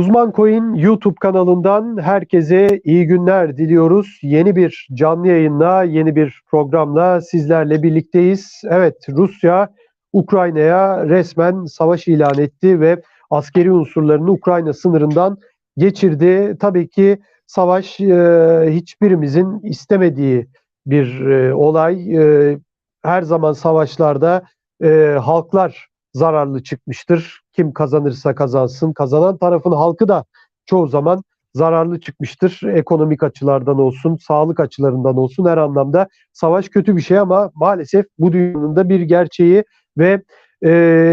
Uzman Coin YouTube kanalından herkese iyi günler diliyoruz. Yeni bir canlı yayınla, yeni bir programla sizlerle birlikteyiz. Evet, Rusya Ukrayna'ya resmen savaş ilan etti ve askeri unsurlarını Ukrayna sınırından geçirdi. Tabii ki savaş e, hiçbirimizin istemediği bir e, olay. E, her zaman savaşlarda e, halklar zararlı çıkmıştır. Kim kazanırsa kazansın. Kazanan tarafın halkı da çoğu zaman zararlı çıkmıştır. Ekonomik açılardan olsun, sağlık açılarından olsun her anlamda savaş kötü bir şey ama maalesef bu dünyanın da bir gerçeği ve e,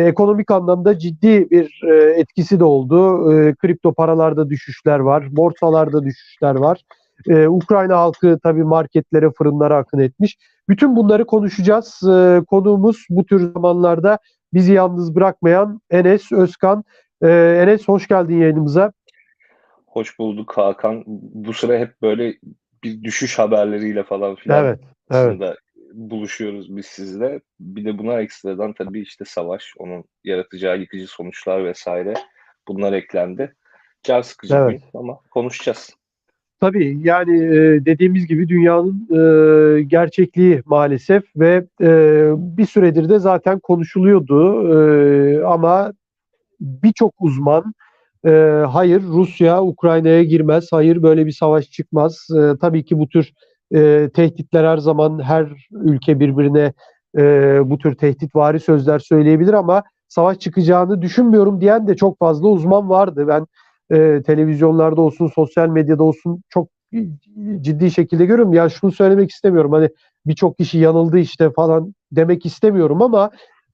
ekonomik anlamda ciddi bir e, etkisi de oldu. E, kripto paralarda düşüşler var, borsalarda düşüşler var. E, Ukrayna halkı tabii marketlere, fırınlara akın etmiş. Bütün bunları konuşacağız. E, konuğumuz bu tür zamanlarda bizi yalnız bırakmayan Enes Özkan. Ee, Enes hoş geldin yayınımıza. Hoş bulduk Hakan. Bu sıra hep böyle bir düşüş haberleriyle falan filan evet, aslında evet. buluşuyoruz biz sizle. Bir de buna ekstradan tabii işte savaş, onun yaratacağı yıkıcı sonuçlar vesaire bunlar eklendi. Can sıkıcı evet. ama konuşacağız. Tabii yani e, dediğimiz gibi dünyanın e, gerçekliği maalesef ve e, bir süredir de zaten konuşuluyordu ama birçok uzman hayır Rusya Ukrayna'ya girmez, hayır böyle bir savaş çıkmaz. Tabii ki bu tür tehditler her zaman her ülke birbirine bu tür tehditvari sözler söyleyebilir ama savaş çıkacağını düşünmüyorum diyen de çok fazla uzman vardı. Ben e, televizyonlarda olsun, sosyal medyada olsun çok ciddi şekilde görüyorum. Ya şunu söylemek istemiyorum. Hani birçok kişi yanıldı işte falan demek istemiyorum ama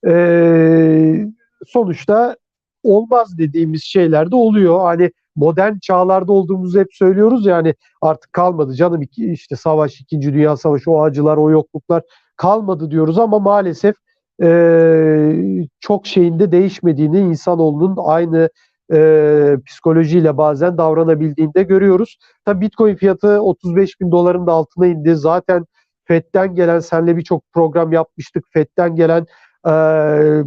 e, sonuçta olmaz dediğimiz şeyler de oluyor. Hani modern çağlarda olduğumuzu hep söylüyoruz yani ya, artık kalmadı canım işte savaş, ikinci dünya savaşı, o acılar, o yokluklar kalmadı diyoruz ama maalesef e, çok şeyin de değişmediğini insanoğlunun aynı e, psikolojiyle bazen davranabildiğinde görüyoruz. Tabii Bitcoin fiyatı 35 bin doların da altına indi. Zaten FED'den gelen, senle birçok program yapmıştık. FED'den gelen e,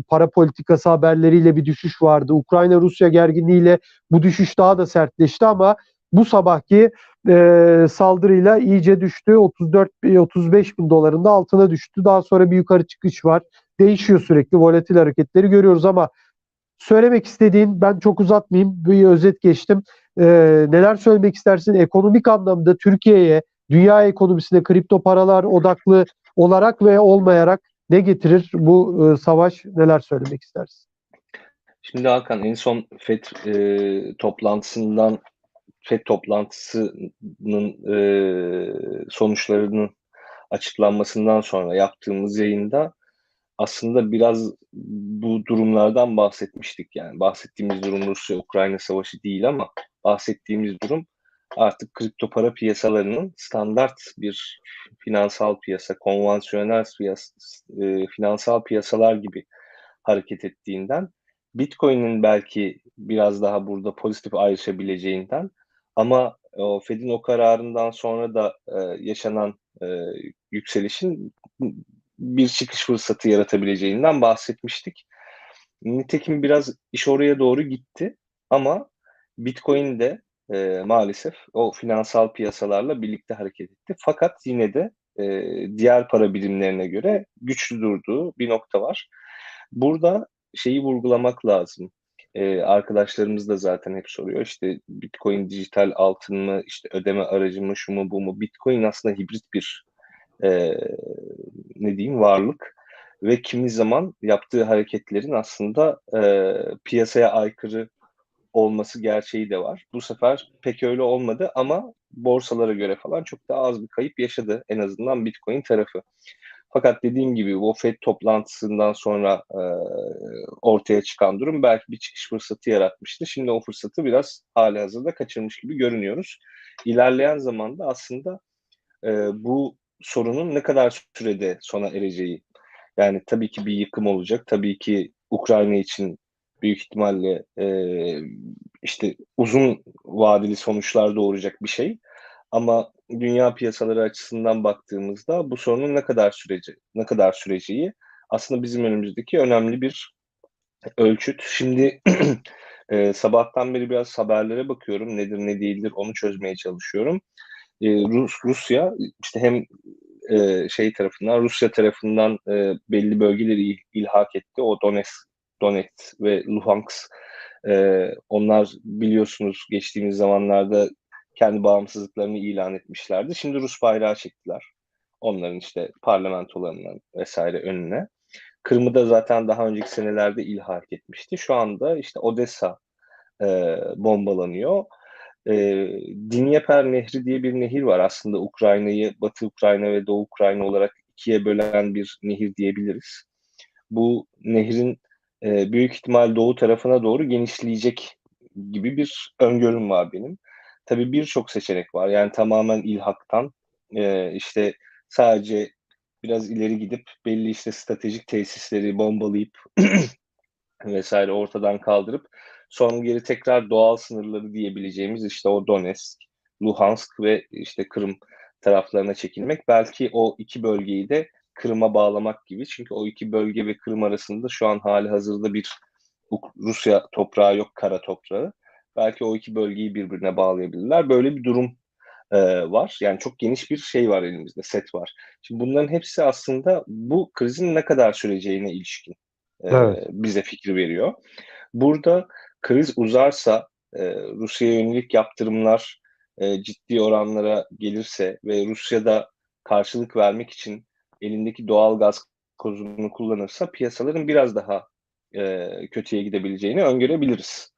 para politikası haberleriyle bir düşüş vardı. Ukrayna-Rusya gerginliğiyle bu düşüş daha da sertleşti ama bu sabahki e, saldırıyla iyice düştü. 34 35 bin dolarında altına düştü. Daha sonra bir yukarı çıkış var. Değişiyor sürekli volatil hareketleri görüyoruz ama söylemek istediğin ben çok uzatmayayım bir özet geçtim. Ee, neler söylemek istersin ekonomik anlamda Türkiye'ye dünya ekonomisine kripto paralar odaklı olarak ve olmayarak ne getirir bu e, savaş neler söylemek istersin? Şimdi Hakan en son FED e, toplantısından FED toplantısının e, sonuçlarının açıklanmasından sonra yaptığımız yayında aslında biraz bu durumlardan bahsetmiştik. Yani bahsettiğimiz durum Rusya-Ukrayna savaşı değil ama bahsettiğimiz durum artık kripto para piyasalarının standart bir finansal piyasa, konvansiyonel piyasa, e, finansal piyasalar gibi hareket ettiğinden Bitcoin'in belki biraz daha burada pozitif ayrışabileceğinden ama o Fed'in o kararından sonra da e, yaşanan e, yükselişin bir çıkış fırsatı yaratabileceğinden bahsetmiştik. Nitekim biraz iş oraya doğru gitti ama Bitcoin de e, maalesef o finansal piyasalarla birlikte hareket etti. Fakat yine de e, diğer para birimlerine göre güçlü durduğu bir nokta var. Burada şeyi vurgulamak lazım. Ee, arkadaşlarımız da zaten hep soruyor işte Bitcoin dijital altın mı işte ödeme aracı mı şu mu bu mu Bitcoin aslında hibrit bir e, ne diyeyim varlık ve kimi zaman yaptığı hareketlerin aslında e, piyasaya aykırı olması gerçeği de var. Bu sefer pek öyle olmadı ama borsalara göre falan çok daha az bir kayıp yaşadı en azından Bitcoin tarafı. Fakat dediğim gibi bu FED toplantısından sonra e, ortaya çıkan durum belki bir çıkış fırsatı yaratmıştı. Şimdi o fırsatı biraz hali hazırda kaçırmış gibi görünüyoruz. İlerleyen zamanda aslında e, bu sorunun ne kadar sürede sona ereceği. Yani tabii ki bir yıkım olacak. Tabii ki Ukrayna için büyük ihtimalle e, işte uzun vadeli sonuçlar doğuracak bir şey. Ama dünya piyasaları açısından baktığımızda bu sorunun ne kadar süreci, ne kadar süreceği aslında bizim önümüzdeki önemli bir ölçüt. Şimdi E, sabahtan beri biraz haberlere bakıyorum. Nedir ne değildir onu çözmeye çalışıyorum. E, Rus Rusya işte hem e, şey tarafından Rusya tarafından e, belli bölgeleri il, ilhak etti. O Donetsk, Donetsk ve Luhansk e, onlar biliyorsunuz geçtiğimiz zamanlarda kendi bağımsızlıklarını ilan etmişlerdi. Şimdi Rus bayrağı çektiler. Onların işte parlamentolarından vesaire önüne. Kırım'ı da zaten daha önceki senelerde ilhak etmişti. Şu anda işte Odessa e, bombalanıyor. E, Dnieper Nehri diye bir nehir var. Aslında Ukrayna'yı Batı Ukrayna ve Doğu Ukrayna olarak ikiye bölen bir nehir diyebiliriz. Bu nehrin e, büyük ihtimal doğu tarafına doğru genişleyecek gibi bir öngörüm var benim. Tabii birçok seçenek var. Yani tamamen ilhaktan e, işte sadece biraz ileri gidip belli işte stratejik tesisleri bombalayıp vesaire ortadan kaldırıp sonra geri tekrar doğal sınırları diyebileceğimiz işte o Donetsk, Luhansk ve işte Kırım taraflarına çekilmek. Belki o iki bölgeyi de Kırım'a bağlamak gibi. Çünkü o iki bölge ve Kırım arasında şu an hali hazırda bir Rusya toprağı yok, kara toprağı. Belki o iki bölgeyi birbirine bağlayabilirler. Böyle bir durum e, var. Yani çok geniş bir şey var elimizde, set var. Şimdi bunların hepsi aslında bu krizin ne kadar süreceğine ilişkin e, evet. bize fikri veriyor. Burada kriz uzarsa, e, Rusya'ya yönelik yaptırımlar e, ciddi oranlara gelirse ve Rusya'da karşılık vermek için elindeki doğal gaz kozunu kullanırsa piyasaların biraz daha e, kötüye gidebileceğini öngörebiliriz.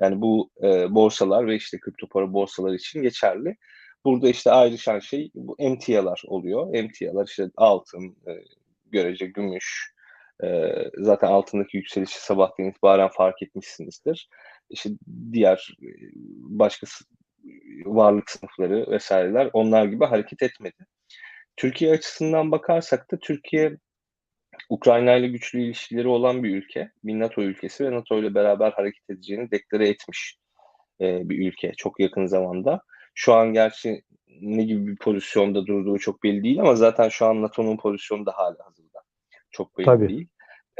Yani bu e, borsalar ve işte kripto para borsaları için geçerli. Burada işte ayrışan şey bu emtialar oluyor. Emtialar işte altın, e, görece gümüş, e, zaten altındaki yükselişi sabahtan itibaren fark etmişsinizdir. İşte diğer e, başka varlık sınıfları vesaireler onlar gibi hareket etmedi. Türkiye açısından bakarsak da Türkiye Ukrayna ile güçlü ilişkileri olan bir ülke. Bir NATO ülkesi ve NATO ile beraber hareket edeceğini deklare etmiş e, bir ülke çok yakın zamanda. Şu an gerçi ne gibi bir pozisyonda durduğu çok belli değil ama zaten şu an NATO'nun pozisyonu da hala hazırda. Çok belli Tabii. değil.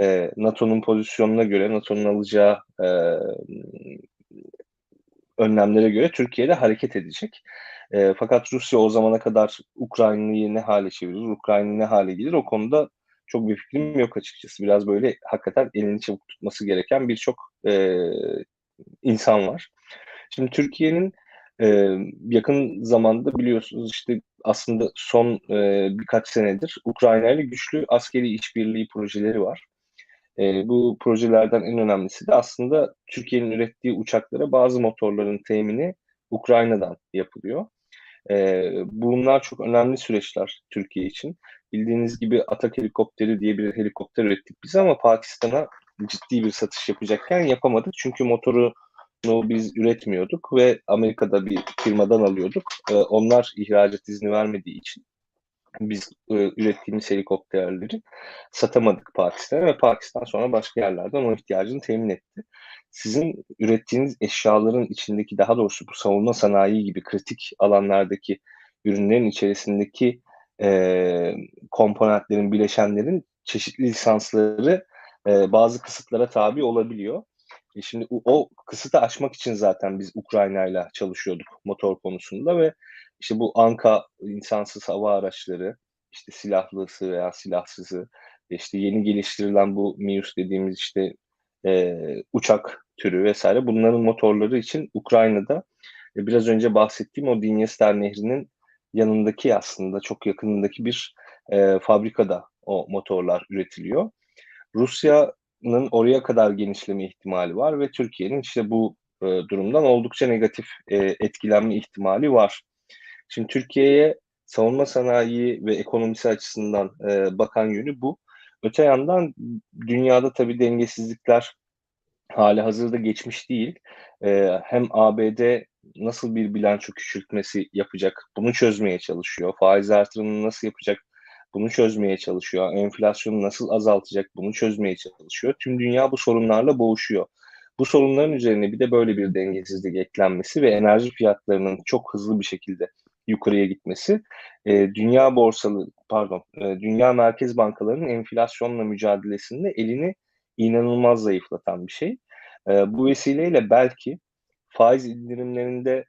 E, NATO'nun pozisyonuna göre, NATO'nun alacağı e, önlemlere göre Türkiye'de hareket edecek. E, fakat Rusya o zamana kadar Ukrayna'yı ne hale çevirir, Ukrayna ne hale gelir o konuda çok bir fikrim yok açıkçası. Biraz böyle hakikaten elini çabuk tutması gereken birçok e, insan var. Şimdi Türkiye'nin e, yakın zamanda biliyorsunuz işte aslında son e, birkaç senedir Ukrayna ile güçlü askeri işbirliği projeleri var. E, bu projelerden en önemlisi de aslında Türkiye'nin ürettiği uçaklara bazı motorların temini Ukrayna'dan yapılıyor. E, bunlar çok önemli süreçler Türkiye için. Bildiğiniz gibi Atak helikopteri diye bir helikopter ürettik biz ama Pakistan'a ciddi bir satış yapacakken yapamadık. Çünkü motoru biz üretmiyorduk ve Amerika'da bir firmadan alıyorduk. E, onlar ihracat izni vermediği için biz e, ürettiğimiz helikopterleri satamadık Pakistan'a ve Pakistan sonra başka yerlerden o ihtiyacını temin etti. Sizin ürettiğiniz eşyaların içindeki daha doğrusu bu savunma sanayi gibi kritik alanlardaki ürünlerin içerisindeki e, komponentlerin, bileşenlerin çeşitli lisansları e, bazı kısıtlara tabi olabiliyor. E şimdi o, kısıtı aşmak için zaten biz Ukrayna ile çalışıyorduk motor konusunda ve işte bu Anka insansız hava araçları, işte silahlısı veya silahsızı, işte yeni geliştirilen bu Mius dediğimiz işte e, uçak türü vesaire bunların motorları için Ukrayna'da e, biraz önce bahsettiğim o Dniester Nehri'nin yanındaki aslında çok yakınındaki bir e, fabrikada o motorlar üretiliyor. Rusya'nın oraya kadar genişleme ihtimali var ve Türkiye'nin işte bu e, durumdan oldukça negatif e, etkilenme ihtimali var. Şimdi Türkiye'ye savunma sanayi ve ekonomisi açısından e, bakan yönü bu. Öte yandan dünyada tabii dengesizlikler hali hazırda geçmiş değil. E, hem ABD nasıl bir bilanço küçültmesi yapacak bunu çözmeye çalışıyor. Faiz artırımını nasıl yapacak bunu çözmeye çalışıyor. Enflasyonu nasıl azaltacak bunu çözmeye çalışıyor. Tüm dünya bu sorunlarla boğuşuyor. Bu sorunların üzerine bir de böyle bir dengesizlik eklenmesi ve enerji fiyatlarının çok hızlı bir şekilde yukarıya gitmesi e, dünya borsalı pardon e, dünya merkez bankalarının enflasyonla mücadelesinde elini inanılmaz zayıflatan bir şey. E, bu vesileyle belki faiz indirimlerinde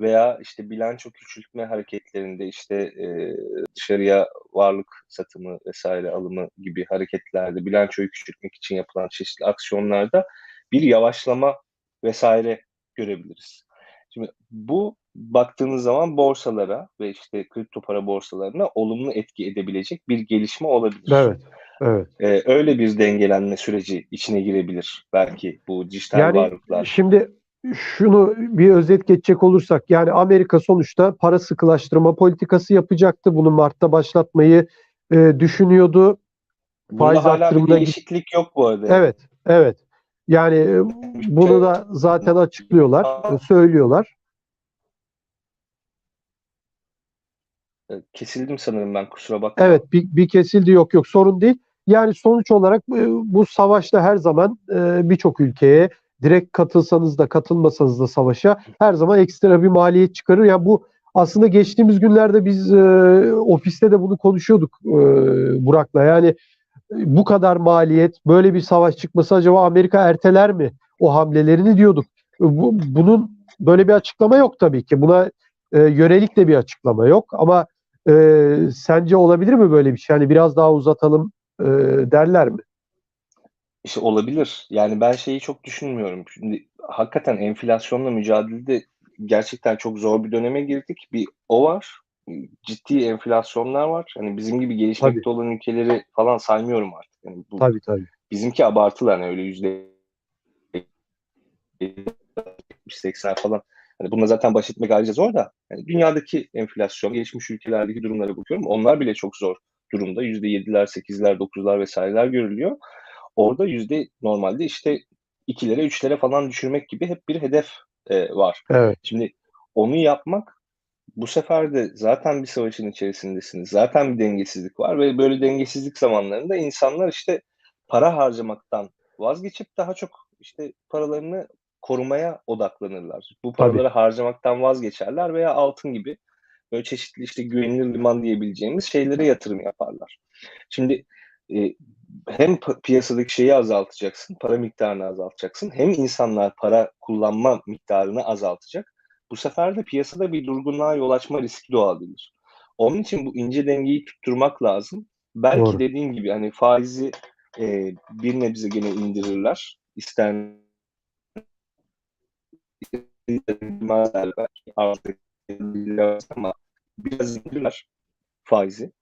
veya işte bilanço küçültme hareketlerinde işte e, dışarıya varlık satımı vesaire alımı gibi hareketlerde bilançoyu küçültmek için yapılan çeşitli aksiyonlarda bir yavaşlama vesaire görebiliriz. Şimdi bu baktığınız zaman borsalara ve işte kripto para borsalarına olumlu etki edebilecek bir gelişme olabilir. Evet. Evet. Ee, öyle bir dengelenme süreci içine girebilir belki bu dijital Yani varlıklar. şimdi şunu bir özet geçecek olursak yani Amerika sonuçta para sıkılaştırma politikası yapacaktı. Bunu Mart'ta başlatmayı e, düşünüyordu. Bunda Faiz hala bir arttırımına git- değişiklik yok bu arada. Evet, evet. Yani e, bunu da zaten açıklıyorlar, e, söylüyorlar. Ee, Kesildim sanırım ben kusura bakma. Evet, bir, bir kesildi yok yok sorun değil. Yani sonuç olarak e, bu savaşta her zaman e, birçok ülkeye direkt katılsanız da katılmasanız da savaşa her zaman ekstra bir maliyet çıkarır. Yani bu aslında geçtiğimiz günlerde biz e, ofiste de bunu konuşuyorduk e, Burak'la. Yani e, bu kadar maliyet, böyle bir savaş çıkması acaba Amerika erteler mi o hamlelerini diyorduk. E, Bu, bunun böyle bir açıklama yok tabii ki. Buna e, yönelik de bir açıklama yok ama e, sence olabilir mi böyle bir şey? Yani biraz daha uzatalım e, derler mi? İşte olabilir. Yani ben şeyi çok düşünmüyorum. Şimdi hakikaten enflasyonla mücadelede gerçekten çok zor bir döneme girdik. Bir o var. Ciddi enflasyonlar var. Hani bizim gibi gelişmekte Tabii. olan ülkeleri falan saymıyorum artık. Yani bu Tabii tabii. bizimki abartılı hani öyle yüzde 80 falan. Hani bununla zaten baş etmek ayrıca zor da. Yani dünyadaki enflasyon, gelişmiş ülkelerdeki durumlara bakıyorum. Onlar bile çok zor durumda. Yüzde yediler, sekizler, dokuzlar vesaireler görülüyor. Orada yüzde normalde işte ikilere, üçlere falan düşürmek gibi hep bir hedef e, var. Evet. Şimdi onu yapmak bu sefer de zaten bir savaşın içerisindesiniz. Zaten bir dengesizlik var ve böyle dengesizlik zamanlarında insanlar işte para harcamaktan vazgeçip daha çok işte paralarını korumaya odaklanırlar. Bu Tabii. paraları harcamaktan vazgeçerler veya altın gibi böyle çeşitli işte güvenilir liman diyebileceğimiz şeylere yatırım yaparlar. Şimdi e, hem piyasadaki şeyi azaltacaksın, para miktarını azaltacaksın. Hem insanlar para kullanma miktarını azaltacak. Bu sefer de piyasada bir durgunluğa yol açma riski doğabilir. Onun için bu ince dengeyi tutturmak lazım. Belki Doğru. dediğim gibi hani faizi e, bir nebze gene indirirler. Belki artık ama biraz indirirler faizi.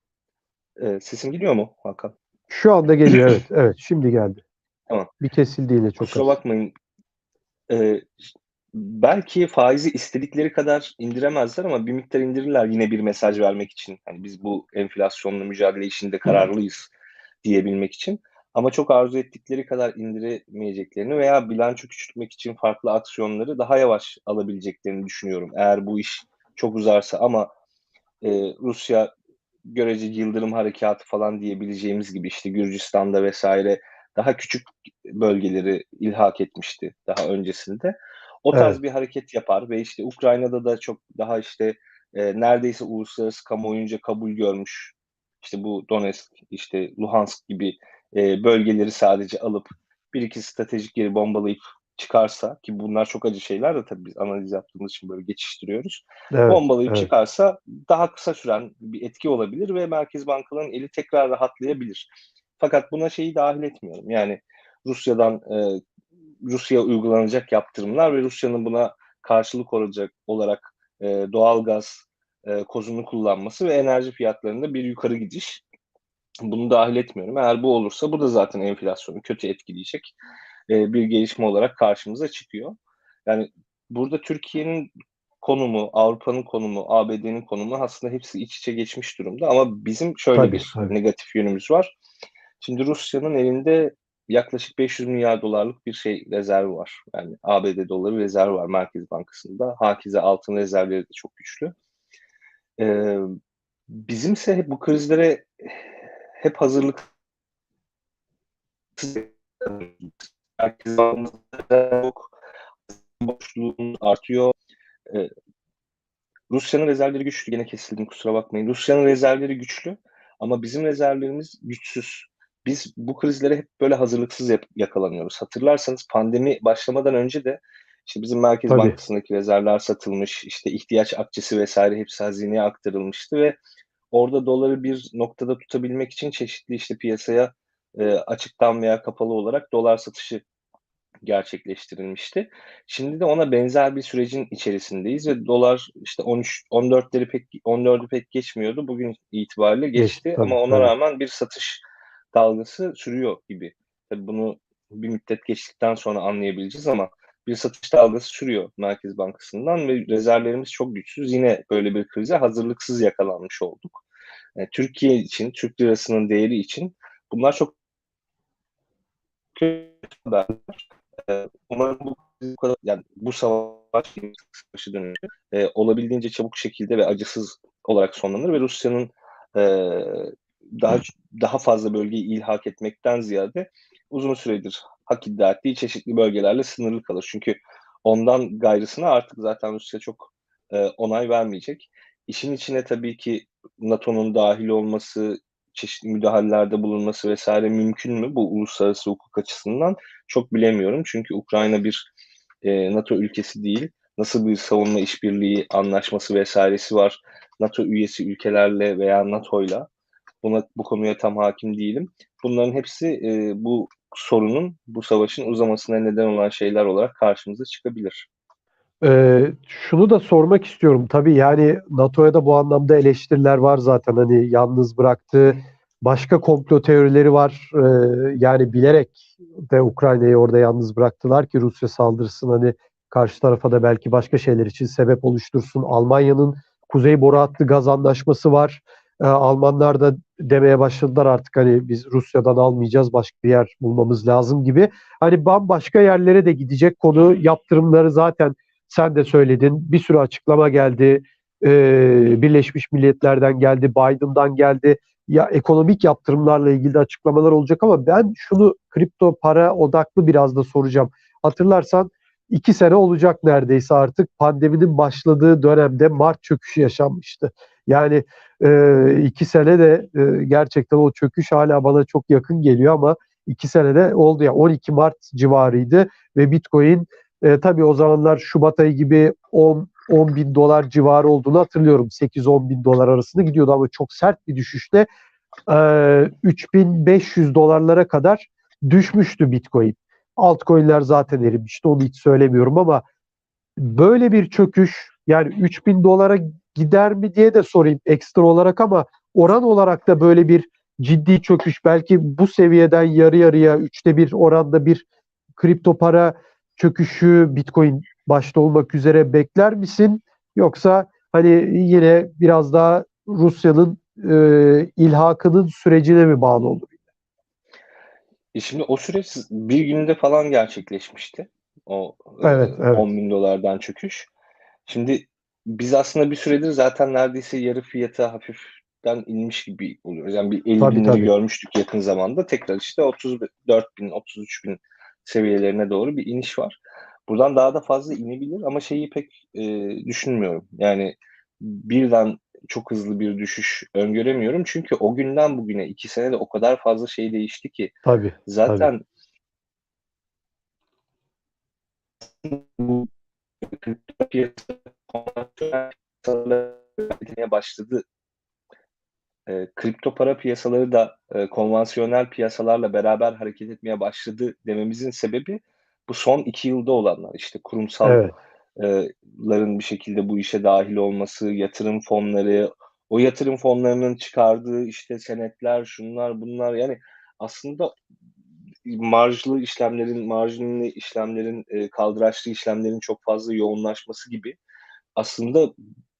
E, sesim geliyor mu Hakan? Şu anda geliyor evet. Evet şimdi geldi. Tamam. Bir kesildi yine çok Kusura az. bakmayın. Ee, belki faizi istedikleri kadar indiremezler ama bir miktar indirirler yine bir mesaj vermek için. Hani biz bu enflasyonla mücadele işinde kararlıyız diyebilmek için. Ama çok arzu ettikleri kadar indiremeyeceklerini veya bilanço küçültmek için farklı aksiyonları daha yavaş alabileceklerini düşünüyorum. Eğer bu iş çok uzarsa ama e, Rusya görece yıldırım harekatı falan diyebileceğimiz gibi işte Gürcistan'da vesaire daha küçük bölgeleri ilhak etmişti daha öncesinde. O tarz Evet. bir hareket yapar ve işte Ukrayna'da da çok daha işte e, neredeyse uluslararası kamuoyunca kabul görmüş işte bu Donetsk, işte Luhansk gibi e, bölgeleri sadece alıp bir iki stratejik yeri bombalayıp çıkarsa ki bunlar çok acı şeyler de tabii biz analiz yaptığımız için böyle geçiştiriyoruz. Evet. Bombalayıp evet. çıkarsa daha kısa süren bir etki olabilir ve merkez bankaların eli tekrar rahatlayabilir. Fakat buna şeyi dahil etmiyorum. Yani Rusya'dan e, Rusya uygulanacak yaptırımlar ve Rusya'nın buna karşılık olacak olarak e, doğal gaz e, kozunu kullanması ve enerji fiyatlarında bir yukarı gidiş. Bunu dahil etmiyorum. Eğer bu olursa bu da zaten enflasyonu kötü etkileyecek e, bir gelişme olarak karşımıza çıkıyor. Yani burada Türkiye'nin konumu, Avrupa'nın konumu, ABD'nin konumu aslında hepsi iç içe geçmiş durumda. Ama bizim şöyle Tabii, bir tabii. negatif yönümüz var. Şimdi Rusya'nın elinde yaklaşık 500 milyar dolarlık bir şey rezervi var. Yani ABD doları rezervi var Merkez Bankası'nda. Hakize altın rezervleri de çok güçlü. Ee, bizimse hep bu krizlere hep hazırlık Merkez yok. Boşluğun artıyor. Ee, Rusya'nın rezervleri güçlü. Yine kesildim kusura bakmayın. Rusya'nın rezervleri güçlü ama bizim rezervlerimiz güçsüz. biz bu krizlere hep böyle hazırlıksız yakalanıyoruz. Hatırlarsanız pandemi başlamadan önce de işte bizim Merkez Tabii. Bankası'ndaki rezervler satılmış, işte ihtiyaç akçesi vesaire hepsi hazineye aktarılmıştı ve orada doları bir noktada tutabilmek için çeşitli işte piyasaya e, açıktan veya kapalı olarak dolar satışı gerçekleştirilmişti. Şimdi de ona benzer bir sürecin içerisindeyiz ve dolar işte 13 14'leri pek 14'ü pek geçmiyordu. Bugün itibariyle geçti tabii, ama ona tabii. rağmen bir satış dalgası sürüyor gibi. Tabii bunu bir müddet geçtikten sonra anlayabileceğiz ama bir satış dalgası sürüyor Merkez Bankası'ndan ve rezervlerimiz çok güçsüz. Yine böyle bir krize hazırlıksız yakalanmış olduk. Yani Türkiye için, Türk lirasının değeri için bunlar çok haberler. Umarım bu yani bu savaş savaşı dönüşü e, olabildiğince çabuk şekilde ve acısız olarak sonlanır ve Rusya'nın e, daha daha fazla bölgeyi ilhak etmekten ziyade uzun süredir hak iddia ettiği çeşitli bölgelerle sınırlı kalır. Çünkü ondan gayrısına artık zaten Rusya çok e, onay vermeyecek. İşin içine tabii ki NATO'nun dahil olması, çeşitli müdahalelerde bulunması vesaire mümkün mü bu uluslararası hukuk açısından çok bilemiyorum. Çünkü Ukrayna bir e, NATO ülkesi değil. Nasıl bir savunma işbirliği anlaşması vesairesi var NATO üyesi ülkelerle veya NATO'yla. Buna bu konuya tam hakim değilim. Bunların hepsi e, bu sorunun, bu savaşın uzamasına neden olan şeyler olarak karşımıza çıkabilir. Ee, şunu da sormak istiyorum. Tabii yani NATO'ya da bu anlamda eleştiriler var zaten. Hani yalnız bıraktığı başka komplo teorileri var. Ee, yani bilerek de Ukrayna'yı orada yalnız bıraktılar ki Rusya saldırısın hani karşı tarafa da belki başka şeyler için sebep oluştursun. Almanya'nın Kuzey Boru Hattı gaz anlaşması var. Ee, Almanlar da demeye başladılar artık hani biz Rusya'dan almayacağız başka bir yer bulmamız lazım gibi. Hani bambaşka yerlere de gidecek konu yaptırımları zaten sen de söyledin. Bir sürü açıklama geldi. Ee, Birleşmiş Milletler'den geldi, Biden'dan geldi. Ya ekonomik yaptırımlarla ilgili de açıklamalar olacak ama ben şunu kripto para odaklı biraz da soracağım. Hatırlarsan iki sene olacak neredeyse artık pandeminin başladığı dönemde Mart çöküşü yaşanmıştı. Yani e, iki sene de e, gerçekten o çöküş hala bana çok yakın geliyor ama iki senede oldu ya 12 Mart civarıydı ve Bitcoin e, tabii o zamanlar Şubat ayı gibi 10 10 bin dolar civarı olduğunu hatırlıyorum. 8-10 bin dolar arasında gidiyordu ama çok sert bir düşüşle e, 3500 dolarlara kadar düşmüştü Bitcoin. Altcoin'ler zaten erimişti onu hiç söylemiyorum ama böyle bir çöküş yani 3000 dolara gider mi diye de sorayım ekstra olarak ama oran olarak da böyle bir ciddi çöküş belki bu seviyeden yarı yarıya üçte bir oranda bir kripto para çöküşü Bitcoin başta olmak üzere bekler misin? Yoksa hani yine biraz daha Rusya'nın e, ilhakının sürecine mi bağlı olur? E şimdi o süreç bir günde falan gerçekleşmişti. O evet, e, evet. 10 bin dolardan çöküş. Şimdi biz aslında bir süredir zaten neredeyse yarı fiyata hafiften inmiş gibi oluyoruz. Yani bir 50 Tabii, binleri tabii. görmüştük yakın zamanda. Tekrar işte 34 bin, 33 bin seviyelerine doğru bir iniş var. Buradan daha da fazla inebilir ama şeyi pek e, düşünmüyorum. Yani birden çok hızlı bir düşüş öngöremiyorum. Çünkü o günden bugüne iki senede o kadar fazla şey değişti ki. Tabii. Zaten bu başladı. E, kripto para piyasaları da e, konvansiyonel piyasalarla beraber hareket etmeye başladı dememizin sebebi bu son iki yılda olanlar. İşte kurumsalların Evet. bir şekilde bu işe dahil olması, yatırım fonları, o yatırım fonlarının çıkardığı işte senetler, şunlar bunlar yani aslında marjlı işlemlerin, marjinli işlemlerin, e, kaldıraçlı işlemlerin çok fazla yoğunlaşması gibi aslında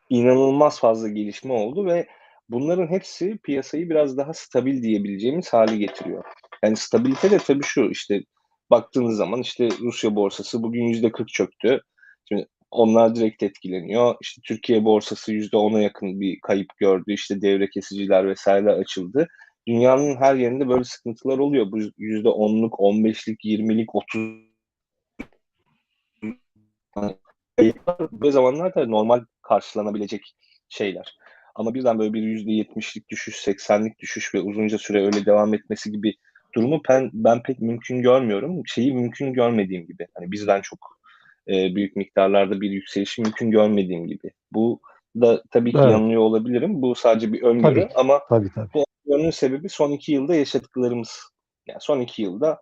inanılmaz fazla gelişme oldu ve bunların hepsi piyasayı biraz daha stabil diyebileceğimiz hale getiriyor. Yani stabilite de tabii şu işte baktığınız zaman işte Rusya borsası bugün yüzde 40 çöktü. Şimdi onlar direkt etkileniyor. İşte Türkiye borsası yüzde 10'a yakın bir kayıp gördü. İşte devre kesiciler vesaire açıldı. Dünyanın her yerinde böyle sıkıntılar oluyor. Bu yüzde 10'luk, 15'lik, 20'lik, 30 bu zamanlarda normal karşılanabilecek şeyler. Ama birden böyle bir yüzde yetmişlik düşüş, seksenlik düşüş ve uzunca süre öyle devam etmesi gibi durumu ben, ben pek mümkün görmüyorum. Şeyi mümkün görmediğim gibi. Hani bizden çok e, büyük miktarlarda bir yükselişi mümkün görmediğim gibi. Bu da tabii ki Evet. yanılıyor olabilirim. Bu sadece bir öngörü Tabii ama Tabii tabii. bu öngörünün sebebi son iki yılda yaşadıklarımız. Yani son iki yılda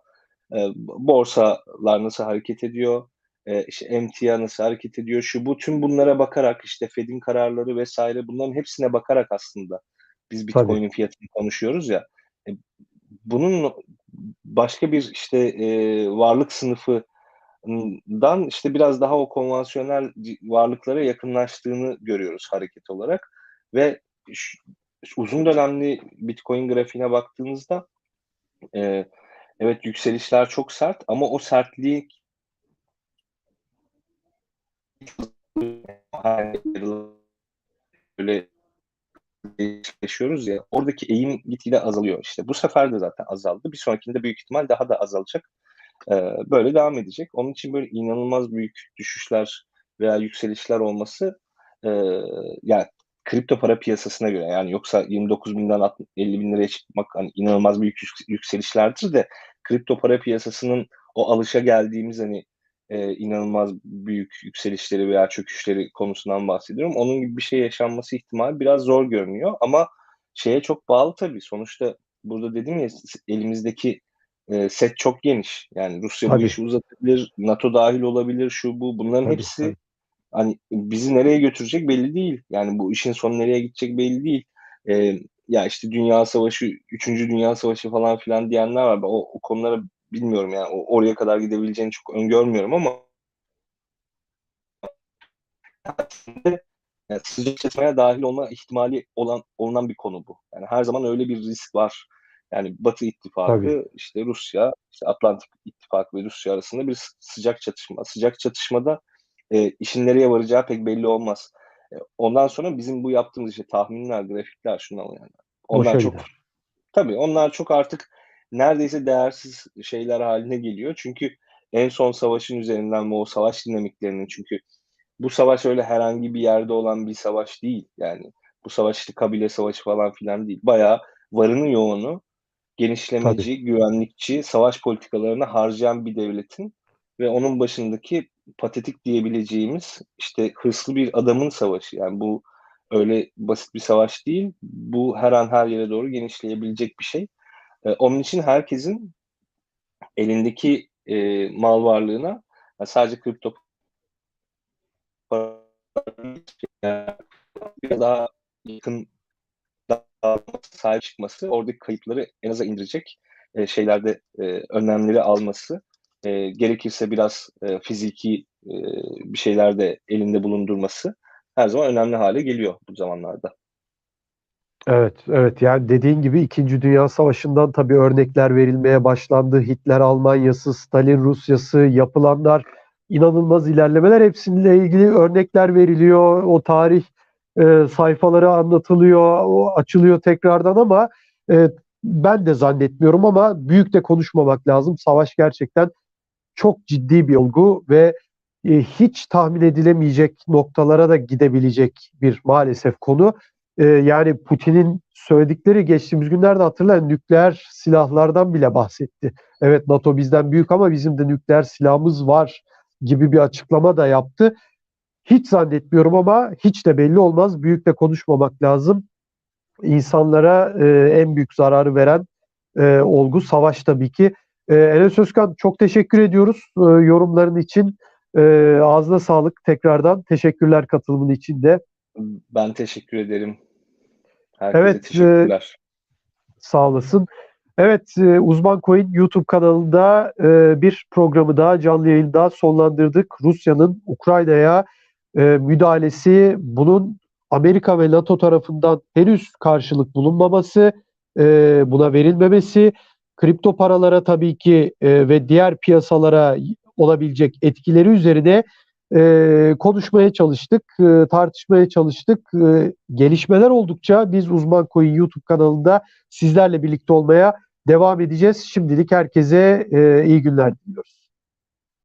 e, borsalar nasıl hareket ediyor, e, işte emtia nasıl hareket ediyor, şu bu tüm bunlara bakarak işte Fed'in kararları vesaire bunların hepsine bakarak aslında biz. Bitcoin'in fiyatını konuşuyoruz ya. E, bunun başka bir işte e, varlık sınıfından işte biraz daha o konvansiyonel varlıklara yakınlaştığını görüyoruz hareket olarak ve şu uzun dönemli Bitcoin grafiğine baktığınızda e, evet yükselişler çok sert ama o sertliği böyle yaşıyoruz ya oradaki eğim gitgide azalıyor. İşte bu sefer de zaten azaldı. Bir sonrakinde büyük ihtimal daha da azalacak. Ee, böyle devam edecek. Onun için böyle inanılmaz büyük düşüşler veya yükselişler olması e, yani kripto para piyasasına göre yani yoksa 29 binden 60 50 bin liraya çıkmak hani inanılmaz büyük yük- yükselişlerdir de kripto para piyasasının o alışa geldiğimiz hani e, inanılmaz büyük yükselişleri veya çöküşleri konusundan bahsediyorum. Onun gibi bir şey yaşanması ihtimali biraz zor görünüyor ama şeye çok bağlı tabii. Sonuçta burada dedim ya elimizdeki e, set çok geniş. Yani Rusya bu Tabii. işi uzatabilir, NATO dahil olabilir, şu bu. Bunların Tabii, hepsi tabii. hani bizi nereye götürecek belli değil. Yani bu işin sonu nereye gidecek belli değil. E, ya işte Dünya Savaşı, 3. Dünya Savaşı falan filan diyenler var. O, o konulara bilmiyorum yani oraya kadar gidebileceğini çok öngörmüyorum ama yani sıcak çatışmaya dahil olma ihtimali olan olunan bir konu bu. Yani her zaman öyle bir risk var. Yani Batı İttifakı, Tabii. işte Rusya, işte Atlantik İttifakı ve Rusya arasında bir sı- sıcak çatışma. Sıcak çatışmada e, işin nereye varacağı pek belli olmaz. E, ondan sonra bizim bu yaptığımız işte tahminler, grafikler şunlar yani. Onlar Boşa çok gider. Tabii onlar çok artık neredeyse değersiz şeyler haline geliyor. Çünkü en son savaşın üzerinden mi o savaş dinamiklerinin çünkü bu savaş öyle herhangi bir yerde olan bir savaş değil. Yani bu savaş işte kabile savaşı falan filan değil. Bayağı varını yoğunu genişlemeci, güvenlikçi, savaş politikalarına harcayan bir devletin ve onun başındaki patetik diyebileceğimiz işte hırslı bir adamın savaşı. Yani bu öyle basit bir savaş değil. Bu her an her yere doğru genişleyebilecek bir şey. E, onun için herkesin elindeki e, mal varlığına yani sadece kripto para biraz daha yakın sahip çıkması, oradaki kayıpları en aza indirecek e, şeylerde e, önlemleri alması, e, gerekirse biraz e, fiziki e, bir şeyler de elinde bulundurması her zaman önemli hale geliyor bu zamanlarda. Evet, evet. Yani dediğin gibi İkinci Dünya Savaşı'ndan tabii örnekler verilmeye başlandı. Hitler Almanyası, Stalin Rusyası, yapılanlar, inanılmaz ilerlemeler hepsiyle ilgili örnekler veriliyor. O tarih e, sayfaları anlatılıyor, o açılıyor tekrardan ama e, ben de zannetmiyorum ama büyük de konuşmamak lazım. Savaş gerçekten çok ciddi bir olgu ve e, hiç tahmin edilemeyecek noktalara da gidebilecek bir maalesef konu. E, yani Putin'in söyledikleri geçtiğimiz günlerde hatırlayın nükleer silahlardan bile bahsetti. Evet NATO bizden büyük ama bizim de nükleer silahımız var gibi bir açıklama da yaptı. Hiç zannetmiyorum ama hiç de belli olmaz. Büyük de konuşmamak lazım. İnsanlara e, en büyük zararı veren e, olgu savaş tabii ki. E, Enes Özkan çok teşekkür ediyoruz e, yorumların için. E, ağzına sağlık tekrardan. Teşekkürler katılımın için de. Ben teşekkür ederim. Herkese Evet, e, teşekkürler. Sağ olasın. Evet, e, Uzman Coin YouTube kanalında e, bir programı daha canlı yayın daha sonlandırdık. Rusya'nın Ukrayna'ya e, müdahalesi, bunun Amerika ve NATO tarafından henüz karşılık bulunmaması, e, buna verilmemesi, kripto paralara tabii ki e, ve diğer piyasalara olabilecek etkileri üzerine e, konuşmaya çalıştık, e, tartışmaya çalıştık. E, gelişmeler oldukça biz Uzman Coin YouTube kanalında sizlerle birlikte olmaya devam edeceğiz. Şimdilik herkese e, iyi günler diliyoruz.